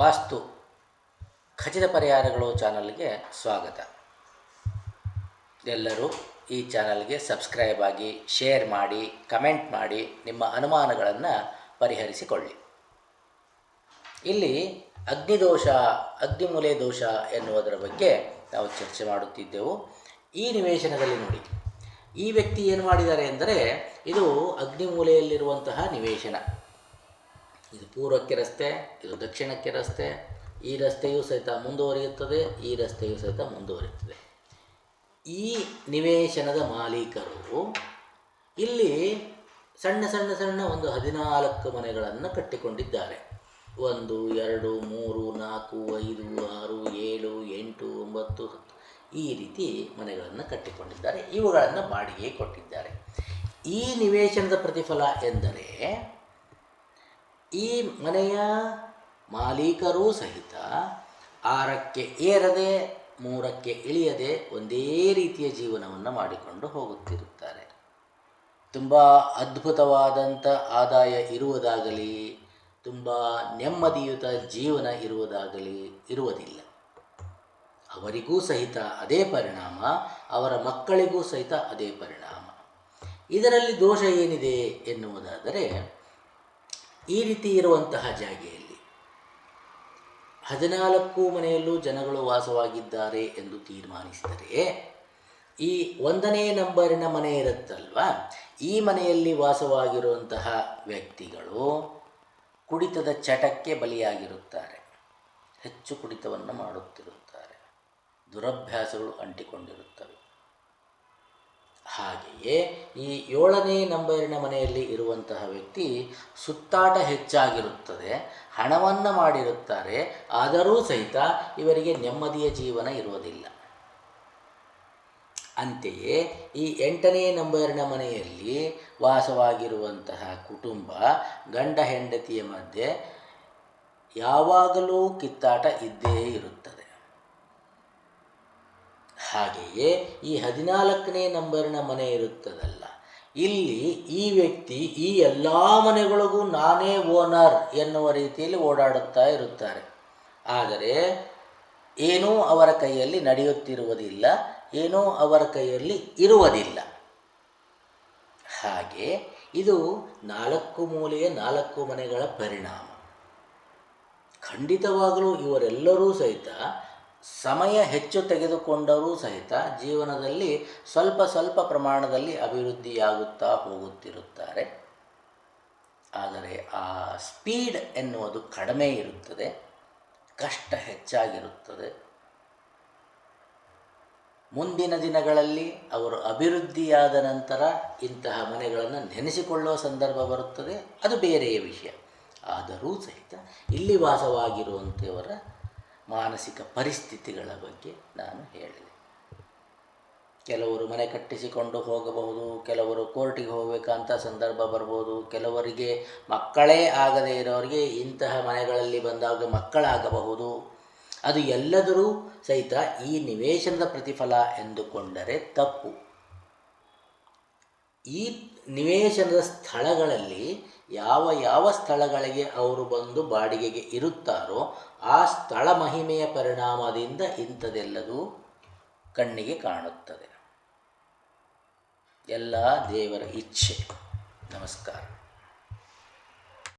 ವಾಸ್ತು ಖಚಿತ ಪರಿಹಾರಗಳು ಚಾನಲ್ಗೆ ಸ್ವಾಗತ. ಎಲ್ಲರೂ ಈ ಚಾನಲ್ಗೆ ಸಬ್ಸ್ಕ್ರೈಬ್ ಆಗಿ, ಶೇರ್ ಮಾಡಿ, ಕಮೆಂಟ್ ಮಾಡಿ, ನಿಮ್ಮ ಅನುಮಾನಗಳನ್ನು ಪರಿಹರಿಸಿಕೊಳ್ಳಿ. ಇಲ್ಲಿ ಅಗ್ನಿದೋಷ, ಅಗ್ನಿಮೂಲೆ ದೋಷ ಎನ್ನುವುದರ ಬಗ್ಗೆ ನಾವು ಚರ್ಚೆ ಮಾಡುತ್ತಿದ್ದೆವು. ಈ ನಿವೇಶನದಲ್ಲಿ ನೋಡಿ, ಈ ವ್ಯಕ್ತಿ ಏನು ಮಾಡಿದ್ದಾರೆ ಎಂದರೆ, ಇದು ಅಗ್ನಿಮೂಲೆಯಲ್ಲಿರುವಂತಹ ನಿವೇಶನ. ಇದು ಪೂರ್ವಕ್ಕೆ ರಸ್ತೆ, ಇದು ದಕ್ಷಿಣಕ್ಕೆ ರಸ್ತೆ, ಈ ರಸ್ತೆಯೂ ಸಹಿತ ಮುಂದುವರಿಯುತ್ತದೆ, ಈ ರಸ್ತೆಯೂ ಸಹಿತ ಮುಂದುವರಿಯುತ್ತದೆ. ಈ ನಿವೇಶನದ ಮಾಲೀಕರು ಇಲ್ಲಿ ಸಣ್ಣ ಸಣ್ಣ ಸಣ್ಣ ಒಂದು ಹದಿನಾಲ್ಕು ಮನೆಗಳನ್ನು ಕಟ್ಟಿಕೊಂಡಿದ್ದಾರೆ. ಒಂದು, ಎರಡು, ಮೂರು, ನಾಲ್ಕು, ಐದು, ಆರು, ಏಳು, ಎಂಟು, ಒಂಬತ್ತು, ಹತ್ತು ಈ ರೀತಿ ಮನೆಗಳನ್ನು ಕಟ್ಟಿಕೊಂಡಿದ್ದಾರೆ, ಇವುಗಳನ್ನು ಬಾಡಿಗೆ ಕೊಟ್ಟಿದ್ದಾರೆ. ಈ ನಿವೇಶನದ ಪ್ರತಿಫಲ ಎಂದರೆ ಈ ಮನೆಯ ಮಾಲೀಕರೂ ಸಹಿತ ಆರಕ್ಕೆ ಏರದೆ, ಮೂರಕ್ಕೆ ಇಳಿಯದೆ ಒಂದೇ ರೀತಿಯ ಜೀವನವನ್ನು ಮಾಡಿಕೊಂಡು ಹೋಗುತ್ತಿರುತ್ತಾರೆ. ತುಂಬ ಅದ್ಭುತವಾದಂಥ ಆದಾಯ ಇರುವುದಾಗಲಿ, ತುಂಬ ನೆಮ್ಮದಿಯುತ ಜೀವನ ಇರುವುದಾಗಲಿ, ಇರುವುದಿಲ್ಲ. ಅವರಿಗೂ ಸಹಿತ ಅದೇ ಪರಿಣಾಮ, ಅವರ ಮಕ್ಕಳಿಗೂ ಸಹಿತ ಅದೇ ಪರಿಣಾಮ. ಇದರಲ್ಲಿ ದೋಷ ಏನಿದೆ ಎನ್ನುವುದಾದರೆ ಈ ರೀತಿ ಇರುವಂತಹ ಜಾಗೆಯಲ್ಲಿ ಹದಿನಾಲ್ಕು ಮನೆಯಲ್ಲೂ ಜನಗಳು ವಾಸವಾಗಿದ್ದಾರೆ ಎಂದು ತೀರ್ಮಾನಿಸಿದರೆ ಈ ಒಂದನೇ ನಂಬರಿನ ಮನೆ ಇರುತ್ತಲ್ವ? ಈ ಮನೆಯಲ್ಲಿ ವಾಸವಾಗಿರುವಂತಹ ವ್ಯಕ್ತಿಗಳು ಕುಡಿತದ ಚಟಕ್ಕೆ ಬಲಿಯಾಗಿರುತ್ತಾರೆ. ಹೆಚ್ಚು ಕುಡಿತವನ್ನು ಮಾಡುತ್ತಿರುತ್ತಾರೆ. ದುರಭ್ಯಾಸಗಳು ಅಂಟಿಕೊಂಡಿರುತ್ತವೆ. ಹಾಗೆಯೇ ಈ ಏಳನೇ ನಂಬರಿನ ಮನೆಯಲ್ಲಿ ಇರುವಂತಹ ವ್ಯಕ್ತಿ ಸುತ್ತಾಟ ಹೆಚ್ಚಾಗಿರುತ್ತದೆ, ಹಣವನ್ನು ಮಾಡಿರುತ್ತಾರೆ, ಆದರೂ ಸಹಿತ ಇವರಿಗೆ ನೆಮ್ಮದಿಯ ಜೀವನ ಇರುವುದಿಲ್ಲ. ಅಂತೆಯೇ ಈ ಎಂಟನೇ ನಂಬರಿನ ಮನೆಯಲ್ಲಿ ವಾಸವಾಗಿರುವಂತಹ ಕುಟುಂಬ ಗಂಡ ಹೆಂಡತಿಯ ಮಧ್ಯೆ ಯಾವಾಗಲೂ ಕಿತ್ತಾಟ ಇದ್ದೇ ಇರುತ್ತದೆ. ಹಾಗೆಯೇ ಈ ಹದಿನಾಲ್ಕನೇ ನಂಬರಿನ ಮನೆ ಇರುತ್ತದಲ್ಲ. ಇಲ್ಲಿ ಈ ವ್ಯಕ್ತಿ ಈ ಎಲ್ಲ ಮನೆಗಳಿಗೂ ನಾನೇ ಓನರ್ ಎನ್ನುವ ರೀತಿಯಲ್ಲಿ ಓಡಾಡುತ್ತಾ ಇರುತ್ತಾರೆ. ಆದರೆ ಏನೂ ಅವರ ಕೈಯಲ್ಲಿ ನಡೆಯುತ್ತಿರುವುದಿಲ್ಲ, ಏನೂ ಅವರ ಕೈಯಲ್ಲಿ ಇರುವುದಿಲ್ಲ. ಹಾಗೆ ಇದು ನಾಲ್ಕು ಮೂಲೆಯ ನಾಲ್ಕು ಮನೆಗಳ ಪರಿಣಾಮ. ಖಂಡಿತವಾಗಲೂ ಇವರೆಲ್ಲರೂ ಸಹಿತ ಸಮಯ ಹೆಚ್ಚು ತೆಗೆದುಕೊಂಡರೂ ಸಹಿತ ಜೀವನದಲ್ಲಿ ಸ್ವಲ್ಪ ಸ್ವಲ್ಪ ಪ್ರಮಾಣದಲ್ಲಿ ಅಭಿವೃದ್ಧಿಯಾಗುತ್ತಾ ಹೋಗುತ್ತಿರುತ್ತಾರೆ. ಆದರೆ ಆ ಸ್ಪೀಡ್ ಎನ್ನುವುದು ಕಡಿಮೆ ಇರುತ್ತದೆ, ಕಷ್ಟ ಹೆಚ್ಚಾಗಿರುತ್ತದೆ. ಮುಂದಿನ ದಿನಗಳಲ್ಲಿ ಅವರು ಅಭಿವೃದ್ಧಿಯಾದ ನಂತರ ಇಂತಹ ಮನೆಗಳನ್ನು ನೆನೆಸಿಕೊಳ್ಳುವ ಸಂದರ್ಭ ಬರುತ್ತದೆ. ಅದು ಬೇರೆಯ ವಿಷಯ. ಆದರೂ ಸಹಿತ ಇಲ್ಲಿ ವಾಸವಾಗಿರುವಂಥವರ ಮಾನಸಿಕ ಪರಿಸ್ಥಿತಿಗಳ ಬಗ್ಗೆ ನಾನು ಹೇಳಿದೆ. ಕೆಲವರು ಮನೆ ಕಟ್ಟಿಸಿಕೊಂಡು ಹೋಗಬಹುದು, ಕೆಲವರು ಕೋರ್ಟಿಗೆ ಹೋಗಬೇಕಂತ ಸಂದರ್ಭ ಬರ್ಬೋದು, ಕೆಲವರಿಗೆ ಮಕ್ಕಳೇ ಆಗದೇ ಇರೋರಿಗೆ ಇಂತಹ ಮನೆಗಳಲ್ಲಿ ಬಂದಾಗ ಮಕ್ಕಳಾಗಬಹುದು. ಅದು ಎಲ್ಲದರೂ ಸಹಿತ ಈ ನಿವೇಶನದ ಪ್ರತಿಫಲ ಎಂದುಕೊಂಡರೆ ತಪ್ಪು. ಈ ನಿವೇಶನದ ಸ್ಥಳಗಳಲ್ಲಿ ಯಾವ ಯಾವ ಸ್ಥಳಗಳಿಗೆ ಅವರು ಬಂದು ಬಾಡಿಗೆಗೆ ಇರುತ್ತಾರೋ ಆ ಸ್ಥಳ ಮಹಿಮೆಯ ಪರಿಣಾಮದಿಂದ ಇಂಥದೆಲ್ಲದೂ ಕಣ್ಣಿಗೆ ಕಾಣುತ್ತದೆ. ಎಲ್ಲ ದೇವರ ಇಚ್ಛೆ. ನಮಸ್ಕಾರ.